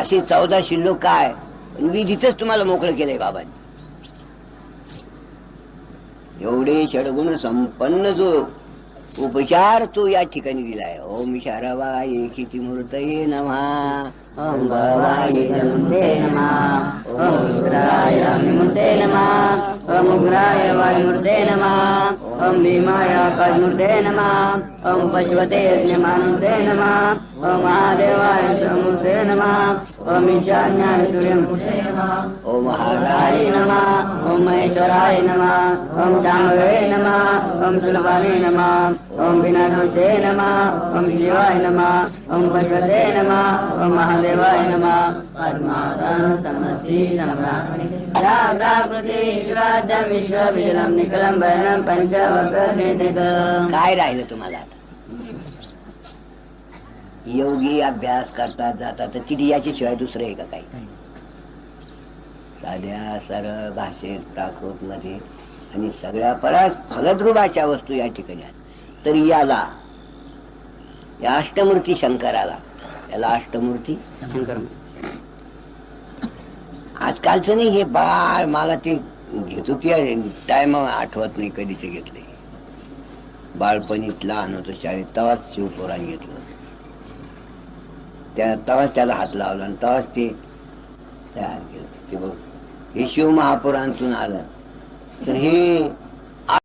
असे चौदा शिल्लक काय? विधीतच तुम्हाला मोकळं केलंय बाबांनी. एवढे षडगुण संपन्न जो उपचार तो या ठिकाणी दिलाय. ओम शरवा एकिती मूर्त ये नमा ओम भवाय मूर्ते नमः. ओम रुद्राय अग्निमूर्ते नमः. ओम उग्राय वायुमूर्ते नमः. ओम भीमाया आकाशमूर्ते नमः ओम पशुपते यज्ञमानूर्ते नमः ओम महादेवाय मूर्ते नमः ओम ईशान्याय सूर्यमूर्ते नमः ओम महाराय हाराय नमः ओम महेश्वराय नमः ओम शाम्भवे नमः ओम सुलभाने नमः ओम विनादोषे नमः ओम शिवाय नमः ओम पशुपते नमः ओम महादेवाय नमः पद्मासन समस्ति सम्राट व्याघ्राकृति विश्वाद्यं विश्वबीजलं निकलं वर्णं पञ्चवक्रनेत्रिकम् काय राहिलं तुम्हाला आता? योगी अभ्यास करतात जातात. तर तिथे याच्याशिवाय दुसरं आहे का काही? साध्या सरळ भाषेत प्राकृत मध्ये आणि सगळ्या परस फलद्रूप अशा वस्तू या ठिकाणी आहेत. तर याला या अष्टमूर्ती शंकराला याला अष्टमूर्ती शंकर. आजकालचं नाही हे बाळ मला ते घेतो की टाइम आठवत नाही कधीच घेतले. बाळपणीत लहान होतो शाळेत तवाच शिवपुराण घेतलं त्या तवाच त्याला हात लावला आणि तवाच ते तयार केलं ते बघ हे शिव महापुराणातून आलं. तर हे